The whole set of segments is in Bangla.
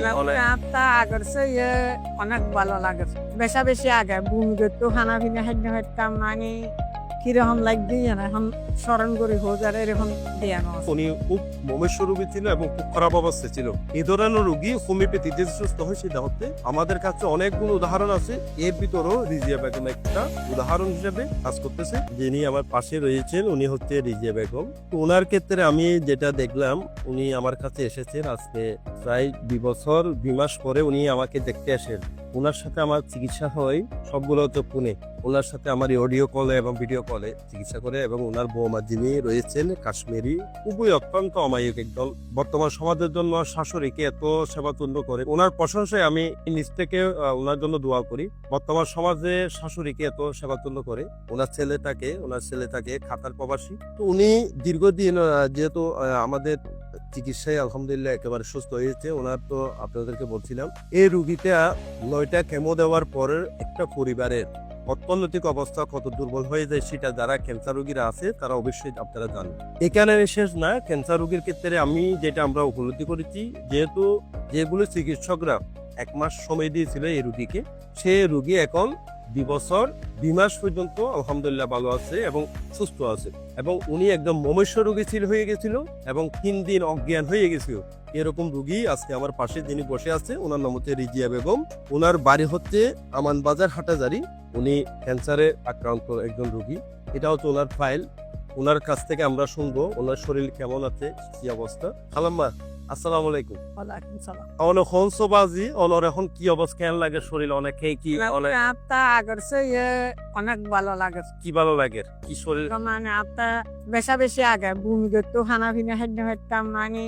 আগের চেয়ে অনেক ভালো লাগে বেশা বেশি আগে বুমগে তো খানা পিনা খাদ্য খাইতাম মানে কীরকম লাগবে এখন স্মরণ করি হোজার এরকম দিয়ে আমার উনি খুব মমেশ্ব রোগী ছিল এবং খুব খারাপ অবস্থা ছিল। এই ধরনের রোগী হোমিওপ্যাথিতে সুস্থ হয় সেটা হচ্ছে আমাদের কাছে অনেকগুলো উদাহরণ আছে। এর ভিতরেও রিজিয়া বেগম একটা উদাহরণ হিসেবে কাজ করতেছে। যিনি আমার পাশে রয়েছেন, উনি হচ্ছে রিজিয়া বেগম। তো ওনার ক্ষেত্রে আমি যেটা দেখলাম, উনি আমার কাছে এসেছেন আজকে প্রায় দুই বছর, দুই মাস পরে উনি আমাকে দেখতে আসেন। ওনার সাথে আমার চিকিৎসা হয় সবগুলো হচ্ছে পুনে ওনার সাথে আমার অডিও কলে এবং ভিডিও কলে চিকিৎসা করে এবং ওনার বৌমা যিনি রয়েছেন কাশ্মীরি। খুবই অত্যন্ত অমায়িক একদল। বর্তমান সমাজের জন্য শাশুড়িকে এত সেবাতুল্য করে, ওনার প্রশংসায় আমি নিজ থেকে ওনার জন্য দোয়া করি। বর্তমান সমাজে শাশুড়িকে এত সেবাতুল্য করে, ওনার ছেলেটাকে ওনার ছেলেটাকে খাতার প্রবাসী। তো উনি দীর্ঘদিন যেহেতু আমাদের চিকিৎসায় আলহামদুলিল্লাহ একেবারে সুস্থ হয়েছে, ওনার তো আপনাদেরকে বলছিলাম, এই রুগীটা নয়টা কেমো দেওয়ার পরের একটা পরিবারের অর্থনৈতিক অবস্থা কত দুর্বল হয়ে যায় সেটা যারা ক্যান্সার রোগীরা আছে, তারা অবশ্যই আপনারা জানেন। এখানে শেষ না ক্যান্সার রোগীর ক্ষেত্রে আমি যেটা আমরা উপলব্ধি করেছি, যেহেতু যেগুলো চিকিৎসকরা এক মাস সময় দিয়েছিল এই রুগীকে, সে রুগী এখন দুই বছর, দুই মাস পর্যন্ত আলহামদুলিল্লাহ ভালো আছে এবং সুস্থ আছে। এবং উনি একদম মমেশ্ব রোগী ছিল হয়ে গেছিল এবং তিন দিন অজ্ঞান হয়ে গেছিল। এরকম রুগী আজকে আমার পাশে যিনি বসে আছে, ওনার নাম হচ্ছে রিজিয়া বেগম। ওনার বাড়ি হচ্ছে আমান বাজার হাটাজারি। উনি ক্যান্সারে আক্রান্ত একজন রুগী। এটা হচ্ছে ওনার ফাইল ওনার কাছ থেকে আমরা শুনব, ওনার শরীর কেমন আছে, কি অবস্থা। খালাম্মা আসসালামু আলাইকুম। ওয়ালাইকুম সালাম। অনেক হংসবাজি অনর এখন কি অবস্থা কেন লাগে শরীর? অনেক কি অনেক তা আগের চেয়ে অনেক ভালো লাগে। কি ভালো লাগে? কি শরীর? মানে আপনার বেশা বেশি আগে বুমগে তো খানা পিনা খাদ্য খাইতাম মানে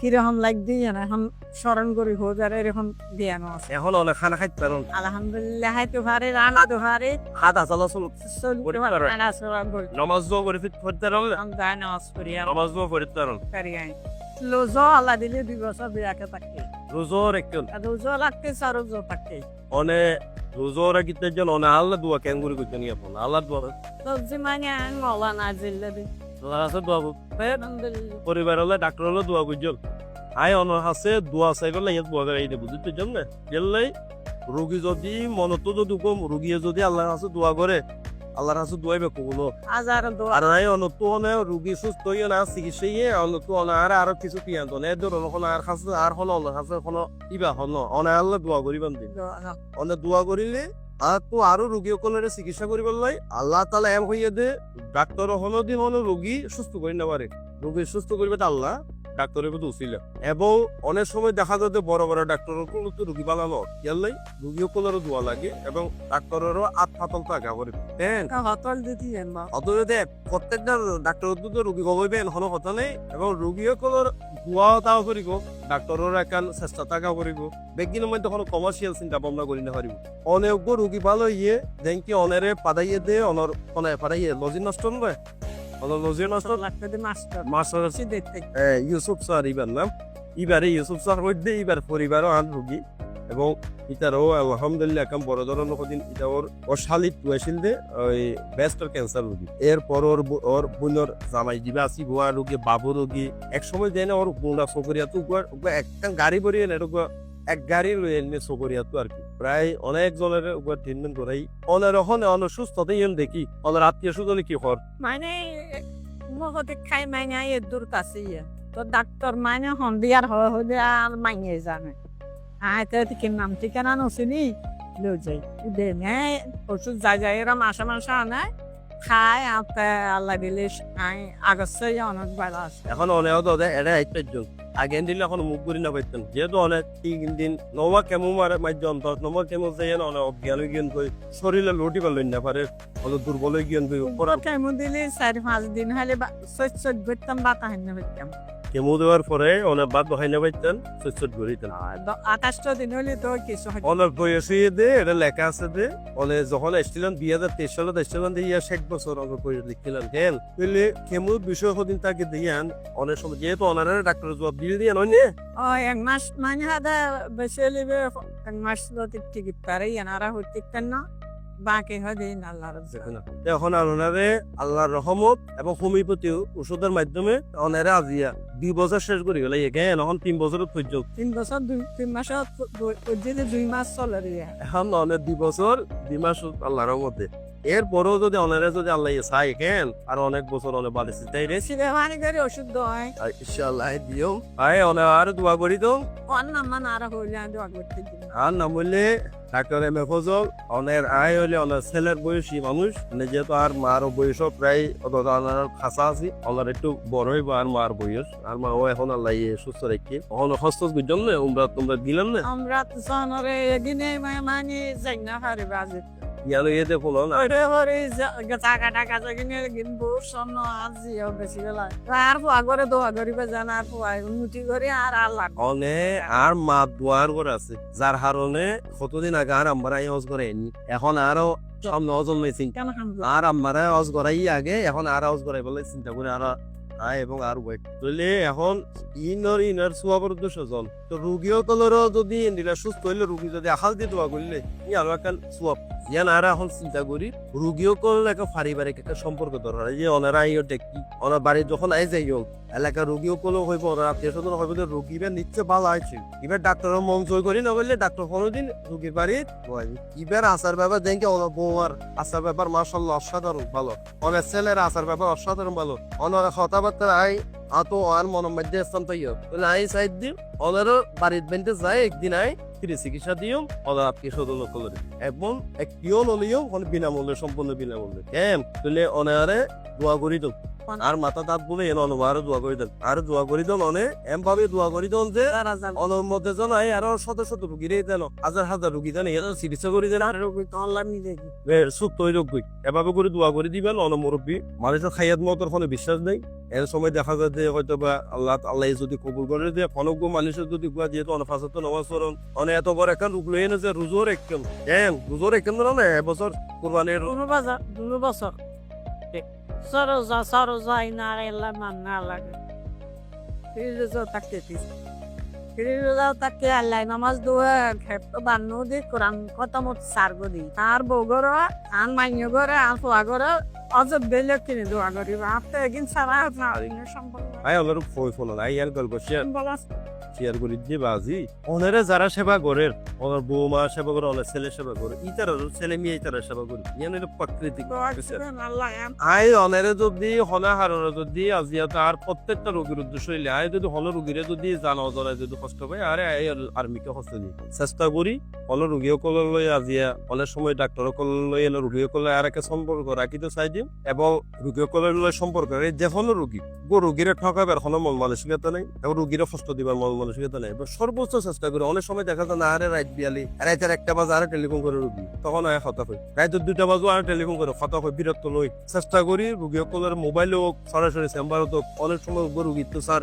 কীরকম লাগবে না এখন স্মরণ করি হোজার এরকম দিয়ে আমার এখন অনেক খানা খাইতে পারেন। আলহামদুলিল্লাহ হাইতে পারে রানা তো পারে। হাত চলাচল চলতে করতে পারে করি। নমাজ দোয়া করে ফিট করতে পারেন। আমি নামাজ আর নমাজ দোয়া করতে পারেন করি লোজো আল্লাহ দিলে দুই বছর বিয়াকে থাকে। রোজোর একজন রোজো লাগতে আর রোজো থাকে। অনেক রোজোর গীতের জন্য অনেক আল্লাহ দোয়া কেন করে করতে নিয়ে আপন? আল্লাহ দোয়া তো জিমানে আন মলা না জিল্লে দি আল্লাহ আছে দোয়া পরিবার হলে ডাক্তার হলে দোয়া আই অনর আছে দোয়া চাইবে ইয়াত দোয়া করে দেবো বুঝতে চান না? গেলে রোগী যদি মনত যদি কম রোগীয়ে যদি আল্লাহর কাছে দোয়া করে আল্লাহর কাছে দোয়াইবে দোয়া। আর নাই অনত অনে রোগী সুস্থ হইয়া না চিকিৎসা ইয়ে অনত অনে আর আরও কিছু পিয়ান্ত না এদের হন আর কাছে আর হন আল্লাহর কাছে হন ইবা হন অনে আল্লাহ দোয়া করিবান দিন অনে দোয়া করিলে আর তো আরও রোগী সকলের চিকিৎসা করিবার লাই আল্লাহ তালা এম হইয়া দে ডাক্তার হলো দি হলো রোগী সুস্থ করি না পারে। রোগী সুস্থ করিবে তো আল্লাহ ডাক্তারের মধ্যে উচিল এবং অনেক সময় দেখা যায় যে বড় বড় ডাক্তার কোনো তো রোগী বানানো ইয়ালাই রোগী সকলেরও দোয়া লাগে এবং ডাক্তারেরও আত ফাতল থাকা করে হ্যাঁ হতল দিতি দেখ প্রত্যেকটা ডাক্তার তো রোগী কথা নেই। এবং রোগী সকলের দোয়া তাও করিব ডাক্তারের একান চেষ্টা থাকা করিব। বেগিনের মধ্যে কোনো কমার্শিয়াল চিন্তা ভাবনা করি না পারিব অনেক রোগী ভালো ইয়ে যেনকি অনেরে পাদাইয়ে দে অনর অনে পাদাইয়ে লজি নষ্ট নয় লাগতে দি মাস্টার মাস্টার সি দেখতে এ, ইউসুফ স্যার ইবার নাম ইবারে ইউসুফ স্যার মধ্যে ইবার পরিবারও আন রোগী এবং ইতারও আলহামদুলিল্লাহ এখন বড় ধরনের কদিন এটা ওর ওর শালিত টুয়েছিল দে ওই ব্যাস্টার ক্যান্সার রোগী এরপর ওর ওর বোনের জামাই দিবা আসি ভুয়া রোগী বাবু রোগী এক সময় দেয় না ওর বোনা সকরিয়া তো একটা গাড়ি ভরিয়ে না এক গাড়ি লয়ে এনে সকরিয়া তো আর কি প্রায় অনেক জনের উপর ট্রিটমেন্ট করাই অনেক সুস্থতে ইন দেখি অনের আত্মীয় স্বজনে কি কর মানে মগতে খাই মাইনে এ দূর কাছে তো ডাক্তার মাইনে হন বিয়ার হয়ে হলে আর মাইনে জানে। আয় তো কি নাম ঠিকানা নছিনি লো যাই দে ওষুধ যাই যাই এরা মাসে মাসে আনে। খায় আপে আল্লাহ আই আগস্টে অনেক বেলা আছে। এখন অনেক এটা একজন আগে দিন এখন মুখ করি না পাইতেন যেহেতু অনেক তিন দিন নবা কেমন মারে মাধ্যম দশ নম্বর কেমন না অনেক অজ্ঞান হয়ে গিয়ে কই শরীরে লটি পারল না পারে অনেক দুর্বল হয়ে গিয়ে কই কেমন দিলে? চারি পাঁচ দিন হলে সৈত সৈত ঘুরতাম বা হান্য ঘুরতাম কেমো দেওয়ার পরে অনেক বাদ বহাই না পাইতেন সচ্ছত ঘুরিতেন আঠাশটা দিন হলে তো কিছু হয়। অনেক বয়স হয়ে দে এটা লেখা আছে দে অনেক যখন এসছিলেন দুই হাজার তেইশ সালে এসছিলেন দিয়ে ইয়া ষাট বছর আগে করে লিখছিলেন কেন বুঝলে কেমো বিষয় সদিন তাকে দিয়ান অনেক সময় যেহেতু অনারে ডাক্তার জবাব দিয়ে দিয়ে নয় নে? এক মাস মানে হাদা বেশি লিবে এক মাস লতি পারে এনারা হইতে না বাকি হয় দিন আল্লাহর এখন আর ওনারে আল্লাহর রহমত এবং হোমিওপ্যাথি ওষুধের মাধ্যমে ওনারে আজিয়া। দুই বছর শেষ করে গেল এখানে এখন তিন বছর পর্যন্ত তিন বছর দুই তিন মাস দুই মাস চলে এখন অনেক দুই বছর দুই মাস আল্লাহর রহমতে। এরপরেও যদি অনারে যদি আল্লাহ চাই কেন আর অনেক বছর অনেক বাড়িছে তাই রে? ব্যবহার করে ওষুধ দেয় আর ইনশাআল্লাহ দিও। আয় অনেক আর দোয়া করি তো। মান আর হইলে দোয়া করতে আর ডাক্তার এম এ ফজল অনের আয় হলে অনের ছেলের বয়সী মানুষ মানে যেহেতু আর মার বয়স প্রায় ওনার খাসা আছে ওনার একটু বড় হইব আর মার বয়স। আর মা ও এখন আল্লাহ সুস্থ রেখে এখন হস্ত বুঝলাম না উমরা তোমরা দিলাম না? আমরা তো জানরে এদিনে মানে যাই না পারে বাজে। ইয়ালো ইয়ে দেখো না টাকা টাকা স্বর্ণ আজি বেশি আর করে দোয়া জানা আর উন্নতি করে আর আল্লাহ অনে আর মা দোয়ার করে আছে যার কতদিন আগে আর আমরা হজ করে এখন আরও সামনে অজন মেসিং কেন আর আমরা হজ করাই আগে এখন আর করাই বলে চিন্তা করে আর আয় এবং আর ওয়েট। তাহলে এখন ইনর ইনার সুয়াবর উদ্দেশ্য জন তো রুগীও তলেরও যদি সুস্থ হইলে রুগী যদি আখাল দিয়ে দোয়া করলে ই আরও একটা সুয়াব ইয়ান আর এখন চিন্তা করি রুগীও করলে একটা পারিবারিক একটা সম্পর্ক দরকার যে অনারা আইও দেখি ওনার বাড়ি যখন আই যাই হোক এলাকা রুগীও করলেও হইব ওনার আত্মীয় স্বজন হইব যে রুগী বা নিচ্ছে ভালো আছে এবার ডাক্তারের মন জয় করি না বললে ডাক্তার কোনোদিন রুগীর বাড়ি এবার আসার ব্যাপার দেখে ওনার বৌমার আসার ব্যাপার মার্শাল্লাহ অসাধারণ ভালো। অনেক ছেলের আসার ব্যাপার অসাধারণ ভালো। অনেক কথাবার্তা আই আতো আর মনের মধ্যে স্থান পাইও। বলে, আই সাইড দিন ওনারও বাড়ির বেন্টে যায় একদিন আই ফ্রি চিকিৎসা দিও ওনার আত্মীয় স্বজন করে। এবং একটিও নলিও বিনামূল্যে, সম্পূর্ণ বিনামূল্যে। কেম? তুলে অনারে দোয়া করি তো। আর মাথা দাঁত বলে এন অনুবার দোয়া করি দেন। আর দোয়া করি দেন অনে এম ভাবে দোয়া করি দেন যে অনর মধ্যে জনাই আরও শত শত রুগী রে দেন হাজার হাজার রুগী দেন এরা চিকিৎসা করি দেন। আর রোগী সুস্থ হয়ে রোগ। এভাবে করে দোয়া করে দিবেন অন মুরব্বী। মানুষের খাইয়াত মতর ফলে বিশ্বাস নেই। এর সময় দেখা যায় যে হয়তো বা আল্লাহ আল্লাহ যদি কবুল করে যে অনজ্ঞ মানুষের যদি গুয়া যেহেতু অনফাসত নমাজ পড়ন অনে এত বড় এখন রূপ লই এনে যে রুজোর একদম কেন রুজোর একদম না এবছর কোরবানির বাজার বছর। সরজা সরজা ইনার এল্লা মান না লাগে ফিরিজও তাকে দিস ফিরিজও তাকে আল্লাহ নামাজ দোয়া খেত বান্নু দি কোরআন খতমত সারগো দি আর বগর আন মাইন্য করে আর ফুয়া করে অজব বেলে কিনে দোয়া করিব আপনি একদিন সারা না সম্পর্ক আই অলর ফই ফোন আই আর গল্প শেয়ার শেয়ার করি যে বাজি ওনারে যারা সেবা করেন ওনার বৌমা সেবা করে ওনার ছেলে সেবা করে ইতারা ছেলে মেয়ে সেবা করে হলো প্রাকৃতিক অনেরে যদি হনা হারণে যদি আজিয়া তার প্রত্যেকটা রোগীর উদ্দেশ্য হইলে আই যদি হল রোগীরে যদি জানা যদি কষ্ট পায় আরে আই আর্মিকে কষ্ট দিই চেষ্টা করি হল রোগীও কল লই আজিয়া অনেক সময় ডাক্তার কল লই এলো রোগীও কলে আর একটা সম্পর্ক রাখিতে চাই দিম এবং রোগীও কলে লই সম্পর্ক যে হলো রোগী গো রোগীরে ঠকাবার কোনো মন মানসিকতা নেই এবং রোগীরে কষ্ট দিবার মন মানসিকতা সর্বোচ্চ চেষ্টা করি, অনেক সময় দেখা যায় না, আরে রাত বিয়ালি রাইতের একটা বাজে আরে টেলিফোন করে রোগী। তখন আয় হতা হই। রাইতের দুইটা বাজু আর টেলিফোন করে হতা হই, বিরক্ত লই চেষ্টা করি রোগী সকলের মোবাইল হোক, সরাসরি চেম্বার হোক, অনেক সময় গো তো স্যার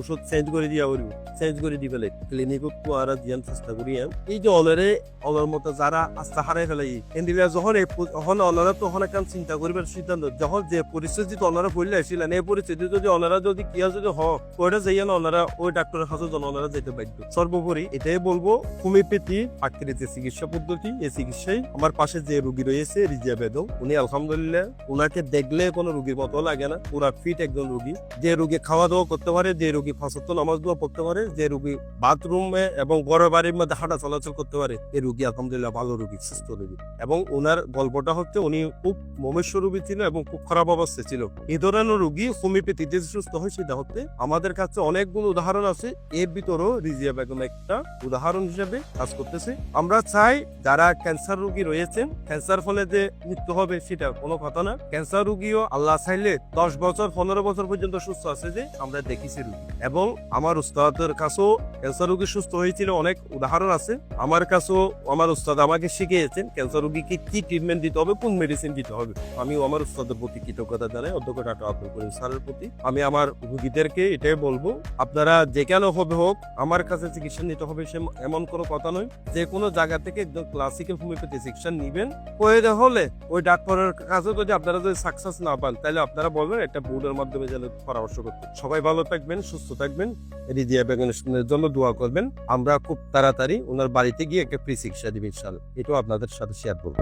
ওষুধ চেঞ্জ করে দিয়া করিব চেঞ্জ করে দি ফেলে। ক্লিনিকত আর দিয়ান চেষ্টা করি এই যে অলরে, অলর মতো যারা আস্থা হারাই ফেলে এন্ডিলা যখন এই যখন অনারা তখন একটা চিন্তা করিবার সিদ্ধান্ত, যখন যে পরিস্থিতি অনারা পড়লে আসছিলেন এই পরিস্থিতি যদি অনারা যদি কিয়া যদি হ ওইটা যাইয়া না ওনারা ওই ডাক্তারের কাছে যেতে বাধ্য সর্বোপরি এটাই বলব, হোমিওপ্যাথি প্রাকৃতিক চিকিৎসা পদ্ধতি, এই চিকিৎসায় আমার পাশে যে রয়েছে, রিজিয়া বেদম, উনি আলহামদুলিল্লাহ ওনাকে দেখলে কোনো মতো লাগে না। পুরা ফিট একজন যে খাওয়া দাওয়া করতে পারে, যে নামাজ দোয়া পারে, যে বাথরুমে এবং বড় বাড়ির মধ্যে হাঁটা চলাচল করতে পারে এই রুগী আলহামদুলিল্লাহ ভালো রুগী, সুস্থ রুগী। এবং ওনার গল্পটা হচ্ছে উনি খুব মমেশ্বর রুগী ছিল এবং খুব খারাপ অবস্থায় ছিল। এই ধরনের রুগী হোমিওপ্যাথিতে সুস্থ হয়, সেটা হচ্ছে আমাদের কাছে অনেকগুলো উদাহরণ আছে। এর ভিতরেও রিজিয়া বেগম একটা উদাহরণ হিসেবে কাজ করতেছে। আমরা চাই যারা ক্যান্সার রোগী রয়েছেন, ক্যান্সার ফলে যে মৃত্যু হবে সেটা কোনো কথা না। ক্যান্সার রোগীও আল্লাহ চাইলে দশ বছর, পনেরো বছর পর্যন্ত সুস্থ আছে যে আমরা দেখেছি রোগী। এবং আমার উস্তাদের কাছেও ক্যান্সার রোগী সুস্থ হয়েছিল অনেক উদাহরণ আছে। আমার কাছেও আমার উস্তাদ আমাকে শিখিয়েছেন, ক্যান্সার রোগীকে কি ট্রিটমেন্ট দিতে হবে, কোন মেডিসিন দিতে হবে? আমি আমার উস্তাদের প্রতি কৃতজ্ঞতা জানাই অধ্যক্ষ ডাক্তার আব্দুল করিম স্যারের প্রতি আমি আমার রোগীদেরকে এটাই বলব, আপনারা যে কেন হবে হোক, আমার কাছে চিকিৎসা নিতে হবে সে এমন কোনো কথা নয়। যে কোনো জায়গা থেকে একদম ক্লাসিক্যাল হোমিওপ্যাথি চিকিৎসা নিবেন। প্রয়োজন হলে ওই ডাক্তারের কাছে যদি আপনারা যদি সাকসেস না পান, তাহলে আপনারা বলবেন একটা বোর্ডের মাধ্যমে যেন পরামর্শ করতে। সবাই ভালো থাকবেন, সুস্থ থাকবেন। রিজিয়া বেগনের জন্য দোয়া করবেন। আমরা খুব তাড়াতাড়ি ওনার বাড়িতে গিয়ে একটা ফ্রি চিকিৎসা দিবেন ইনশাআল্লাহ। এটাও আপনাদের সাথে শেয়ার করব।